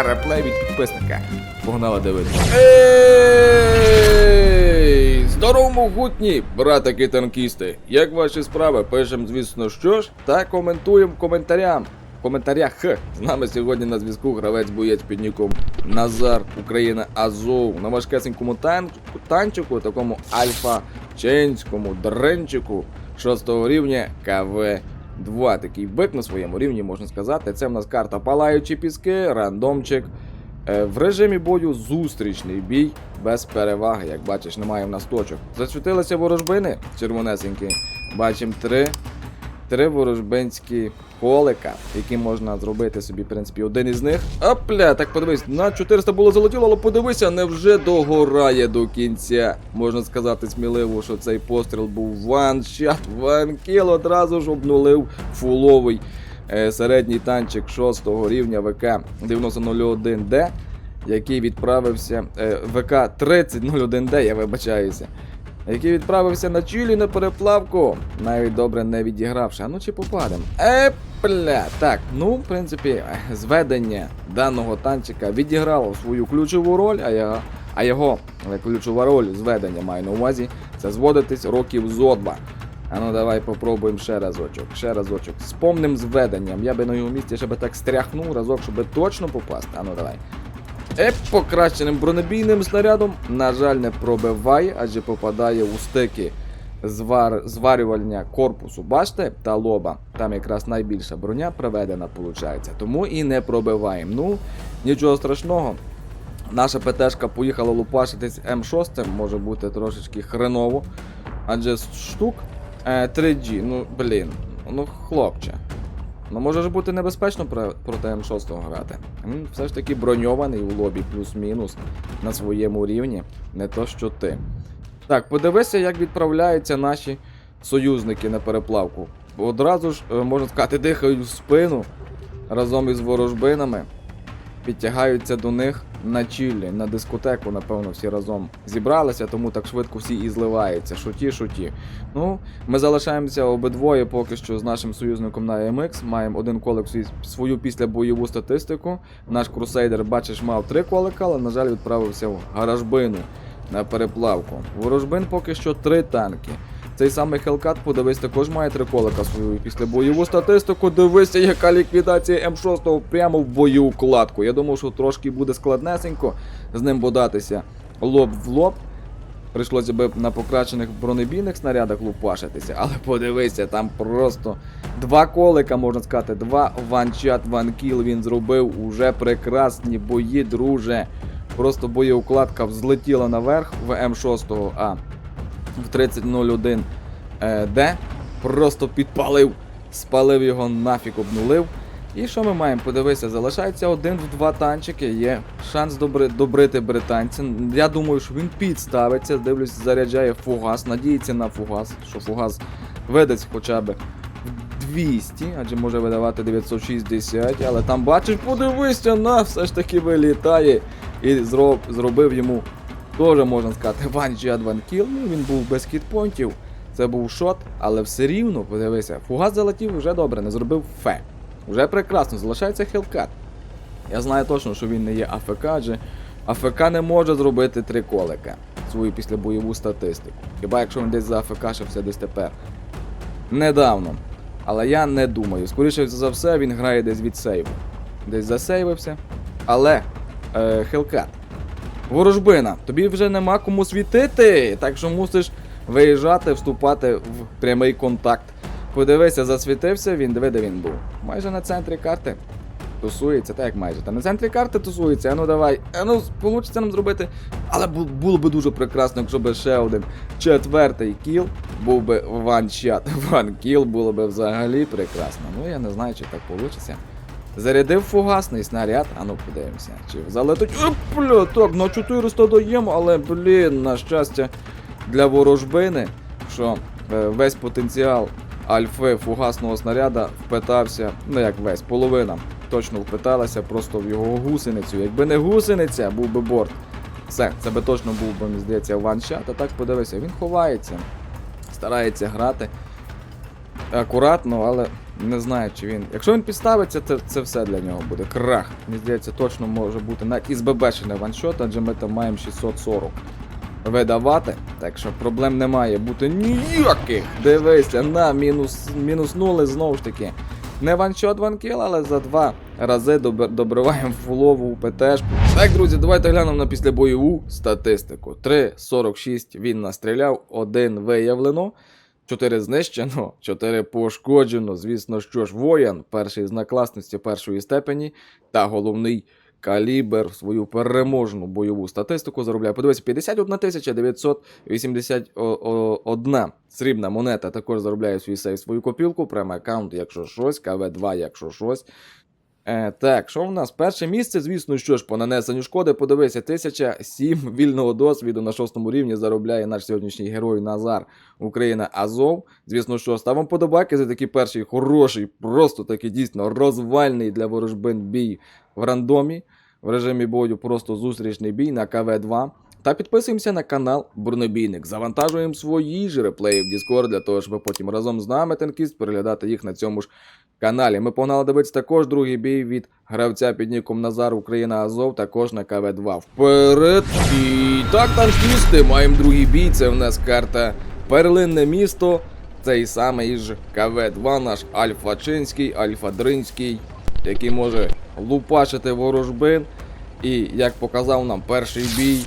Реплей від підписника. Погнали дивитися. Ей! Здорово, могутні, братики танкісти. Як ваші справи? Пишем, звісно, що ж, та коментуємо коментарям. В коментарях з нами сьогодні на зв'язку гравець боєць під ніком Назар Україна Азов на важкесенькому тан... танчику, такому альфа ченському дренчику 6 рівня КВ. Два такий бик на своєму рівні, можна сказати. Це в нас карта Палаючі піски, рандомчик. Е, В режимі бою зустрічний бій без переваги. Як бачиш, немає в нас точок. Зачутилися ворожбини червонесенькі. Бачимо три, три ворожбинські колика, які можна зробити собі, в принципі, один із них. Опля, так подивись, на 400 було залетіло, але подивися, невже догорає до кінця. Можна сказати сміливо, що цей постріл був ваншат, ванкіл одразу ж обнулив фуловий е, середній танчик 6 рівня ВК 9001D, який відправився е, ВК 3001D, я вибачаюся. Який відправився на чилі на переплавку, навіть добре не відігравши. А ну чи попадемо? Епля! Так, ну, в принципі, зведення даного танчика відіграло свою ключову роль, а я. А його е, ключова роль зведення маю на увазі це зводитись років зо два. А ну давай попробуємо ще разочок, ще разочок. З повним зведенням. Я би на його місці ще би так стряхнув разок, щоб точно попасти. А ну давай. Еп, покращеним бронебійним снарядом, на жаль, не пробиває, адже попадає у стики звар... зварювання корпусу, бачите, та лоба. Там якраз найбільша броня проведена, виходить. Тому і не пробиваємо. Ну, нічого страшного. Наша ПТшка поїхала лупашитись М6, може бути трошечки хреново. Адже штук е, 3G, ну блін, ну хлопче. Ну може ж бути небезпечно про- проти М6 грати. Все ж таки броньований у лобі, плюс-мінус на своєму рівні, не то що ти. Так, подивися, як відправляються наші союзники на переплавку. Одразу ж, е, можна сказати, дихають в спину разом із ворожбинами підтягаються до них на чіллі, на дискотеку, напевно, всі разом зібралися, тому так швидко всі і зливаються. Шуті, шуті. Ну, ми залишаємося обидвоє поки що з нашим союзником на AMX. Маємо один колик свою післябойову статистику. Наш крусейдер, бачиш, мав три колика, але, на жаль, відправився в гаражбину на переплавку. Ворожбин поки що три танки. Цей самий Хелкат, подивись, також має три колика свою після бойову статистику. Дивися, яка ліквідація М6 прямо в бойову кладку. Я думав, що трошки буде складнесенько з ним бодатися лоб в лоб. Прийшлося би на покращених бронебійних снарядах лупашитися, але подивися, там просто два колика, можна сказати, два ванчат, ванкіл він зробив. Уже прекрасні бої, друже. Просто боєукладка взлетіла наверх в М6, а в 3001 е. Просто підпалив, спалив його нафіг обнулив. І що ми маємо? Подивися, залишається один в два танчики. Є шанс добри, добрити британця. Я думаю, що він підставиться. Дивлюсь, заряджає фугас. Надіється на фугас, що фугас видасть хоча б 200, адже може видавати 960, але там бачиш, подивися, на все ж таки вилітає. І зроб, зробив йому Теж можна сказати, one shot, one kill. Ну, він був без хітпонтів. Це був шот, але все рівно, подивися, фугас залетів вже добре, не зробив фе. Вже прекрасно, залишається хілкат. Я знаю точно, що він не є АФК, адже АФК не може зробити три колика свою післябойову статистику. Хіба якщо він десь за АФКшився десь тепер. Недавно. Але я не думаю. Скоріше за все, він грає десь від сейву. Десь засейвився. Але е, Хелкат. Ворожбина, тобі вже нема кому світити, так що мусиш виїжджати, вступати в прямий контакт. Подивися, засвітився він, диви, де він був. Майже на центрі карти. Тусується, так як майже. Та на центрі карти тусується, а ну давай. А ну, получиться нам зробити. Але було би дуже прекрасно, якщо б ще один четвертий кіл був би ванчат. Ван кіл було би взагалі прекрасно. Ну я не знаю, чи так вийде. Зарядив фугасний снаряд, а ну подивимося, чи залетить. Опля, так, на 400 даємо, але, блін, на щастя, для ворожбини, що е, весь потенціал альфи фугасного снаряда впитався, ну як весь, половина точно впиталася просто в його гусеницю. Якби не гусениця, був би борт. Все, це би точно був би, мені здається, ваншат, а так подивися, він ховається, старається грати акуратно, але Не знаю, чи він. Якщо він підставиться, це, це все для нього буде. Крах. Мені здається, точно може бути навіть із ББ ще не ваншот, адже ми там маємо 640 видавати. Так що проблем не має бути ніяких. Дивися, на мінус, мінус знову ж таки. Не ваншот ванкіл, але за два рази добр- добриваємо фулову ПТшку. Так, друзі, давайте глянемо на післябойову статистику. 3.46 він настріляв, один виявлено. 4 знищено, 4 пошкоджено. Звісно, що ж, воїн, перший знак класності першої степені та головний калібр свою переможну бойову статистику заробляє. Подивися, 51 981 срібна монета також заробляє свій сейф свою копілку, прямо аккаунт, якщо щось, КВ2, якщо щось. Е, так, що в нас? Перше місце, звісно, що ж, по нанесенню шкоди, подивися, 1007 вільного досвіду на шостому рівні заробляє наш сьогоднішній герой Назар Україна Азов. Звісно, що ставимо подобаки за такий перший хороший, просто такий дійсно розвальний для ворожбин бій в рандомі, в режимі бою, просто зустрічний бій на КВ2. Та підписуємося на канал Бронебійник. Завантажуємо свої ж реплеї в Discord для того, щоб потім разом з нами танкіст переглядати їх на цьому ж каналі. Ми погнали дивитися також другий бій від гравця під ніком Назар Україна Азов, також на КВ2. Вперед! І так, танкісти, маємо другий бій. Це в нас карта Перлинне місто. Цей самий ж КВ2, наш Альфа Чинський, Альфа Дринський, який може лупашити ворожбин. І як показав нам перший бій,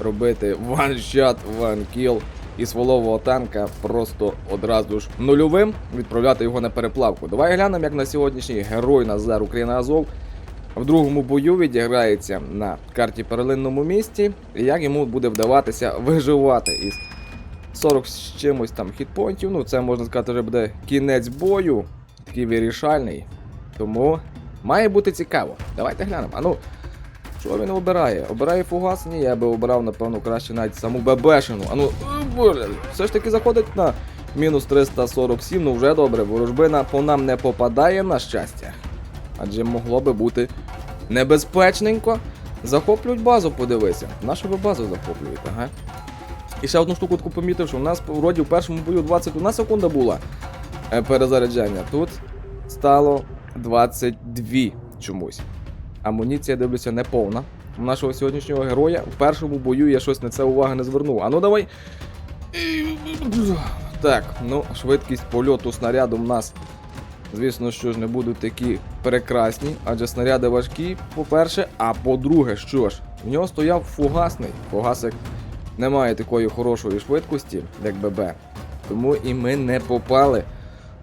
робити ваншот, ванкіл із волового танка просто одразу ж нульовим, відправляти його на переплавку. Давай глянемо, як на сьогоднішній герой Назар Україна Азов в другому бою відіграється на карті Перелинному місті, і як йому буде вдаватися виживати із 40 з чимось там хітпоінтів. Ну, це можна сказати, вже буде кінець бою, такий вирішальний. Тому має бути цікаво. Давайте глянемо. А ну, що він обирає? Обирає фугас? Ні, я би обирав, напевно, краще навіть саму ББшину. А ну, все ж таки заходить на мінус 347, ну вже добре, ворожбина по нам не попадає, на щастя. Адже могло би бути небезпечненько. Захоплюють базу, подивися. Нашу ви базу захоплюють, ага. І ще одну штуку таку помітив, що у нас вроді в першому бою 21 секунда була е, перезаряджання. Тут стало 22 чомусь. Амуніція, дивлюся, не повна. У нашого сьогоднішнього героя в першому бою я щось на це уваги не звернув. А ну давай. Так, ну, швидкість польоту снаряду в нас, звісно, що ж не будуть такі прекрасні, адже снаряди важкі, по-перше, а по-друге, що ж, в нього стояв фугасний. Фугасик не має такої хорошої швидкості, як ББ. Тому і ми не попали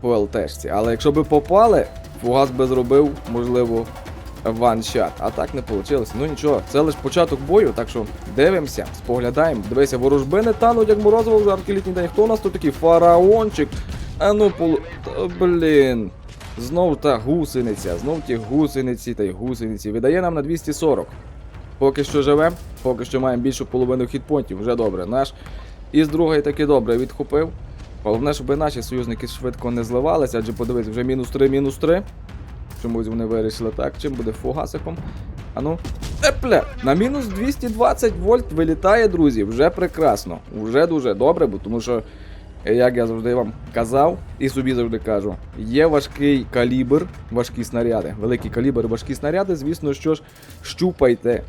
по ЛТшці. Але якщо би попали, фугас би зробив, можливо, ваншат. А так не вийшло. Ну нічого, це лише початок бою, так що дивимося, споглядаємо. Дивися, ворожбини тануть, як морозиво в жаркий літній день. Хто у нас тут такий фараончик? А ну полу. Блін. Знов та гусениця, знов ті гусениці та й гусениці. Видає нам на 240. Поки що живемо, поки що маємо більшу половину хітпонтів, вже добре. Наш із другої таки добре відхопив. Головне, щоб наші союзники швидко не зливалися, адже подивись, вже мінус 3, мінус 3. Чомусь вони вирішили так. Чим буде фугасиком? А ну. Епля! На мінус 220 вольт вилітає, друзі. Вже прекрасно. Вже дуже добре, бо тому що, як я завжди вам казав, і собі завжди кажу, є важкий калібр, важкі снаряди. Великий калібр, важкі снаряди, звісно, що ж, щупайте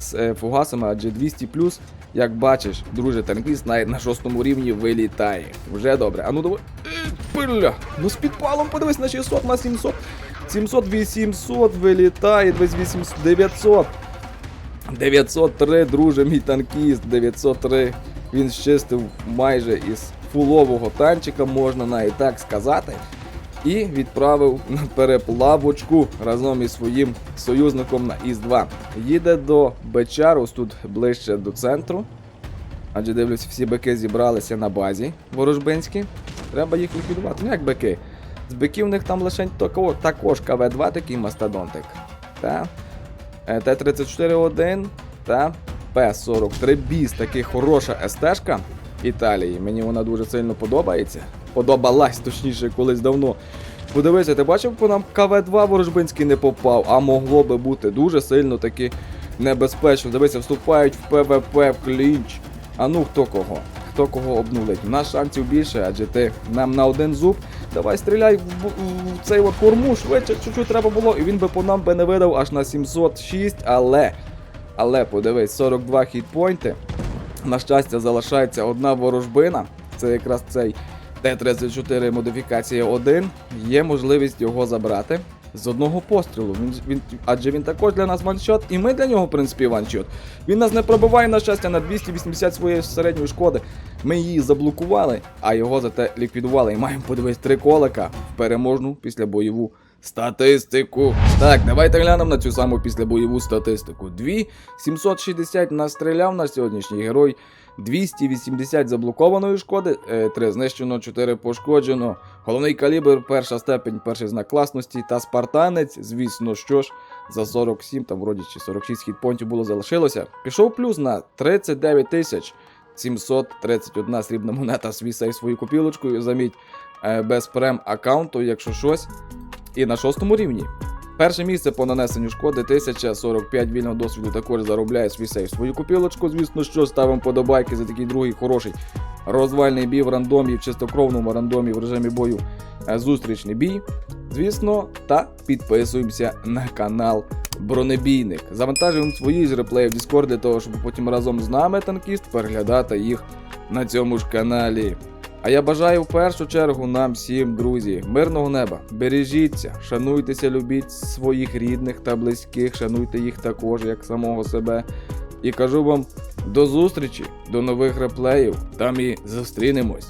з е, фугасами, адже 200 плюс. як бачиш, друже танкіст навіть на шостому рівні вилітає. Вже добре. А ну давай. Пиля! Ну з підпалом подивись на 600, на 700. 700, 800 вилітає, 2800, 900. 903, друже, мій танкіст, 903. Він щистив майже із фулового танчика, можна навіть так сказати. І відправив на переплавочку разом із своїм союзником на Іс-2. Їде до Бечарус, тут ближче до центру. Адже дивлюсь, всі бики зібралися на базі ворожбинські. Треба їх ліквідувати. Ну як бики? З биків в них там лише також КВ-2 такий мастодонтик. Та е, Т-34-1 та П-43 Біс. Такий хороша СТ-шка Італії. Мені вона дуже сильно подобається. Подобалась, точніше, колись давно. Подивися, ти бачив, по нам КВ-2 ворожбинський не попав, а могло би бути дуже сильно таки небезпечно. Дивися, вступають в ПВП в клінч. А ну хто кого? хто кого обнулить. У нас шансів більше, адже ти нам на один зуб. Давай стріляй в, в, в цей от корму, швидше чуть-чуть треба було, і він би по нам би не видав аж на 706, але. Але подивись, 42 хітпойнти. На щастя, залишається одна ворожбина. Це якраз цей Т-34 модифікація 1. Є можливість його забрати з одного пострілу. Він, він, адже він також для нас ваншот, і ми для нього, в принципі, ваншот. Він нас не пробиває, на щастя, на 280 своєї середньої шкоди. Ми її заблокували, а його зате ліквідували. І маємо подивись три колика в переможну післябойову статистику. Так, давайте глянемо на цю саму післябойову статистику. 2 760 настріляв наш сьогоднішній герой. 280 заблокованої шкоди, 3 знищено, 4 пошкоджено. Головний калібр, перша степень, перший знак класності та спартанець, звісно, що ж, за 47, там вроді чи 46 хітпонтів було залишилося. Пішов плюс на 39 тисяч 731 срібна монета свій сейф свою копілочкою, заміть, е, без прем аккаунту, якщо щось. І на шостому рівні. Перше місце по нанесенню шкоди 1045 вільного досвіду також заробляє свій сейф свою копілочку. Звісно, що ставимо подобайки за такий другий хороший розвальний бій в рандомі, в чистокровному рандомі в режимі бою е, зустрічний бій. Звісно, та підписуємося на канал Бронебійник. Завантажуємо свої ж реплеї в Discord для того, щоб потім разом з нами танкіст переглядати їх на цьому ж каналі. А я бажаю в першу чергу нам всім, друзі, мирного неба. Бережіться, шануйтеся, любіть своїх рідних та близьких, шануйте їх також, як самого себе. І кажу вам до зустрічі, до нових реплеїв. Там і зустрінемось.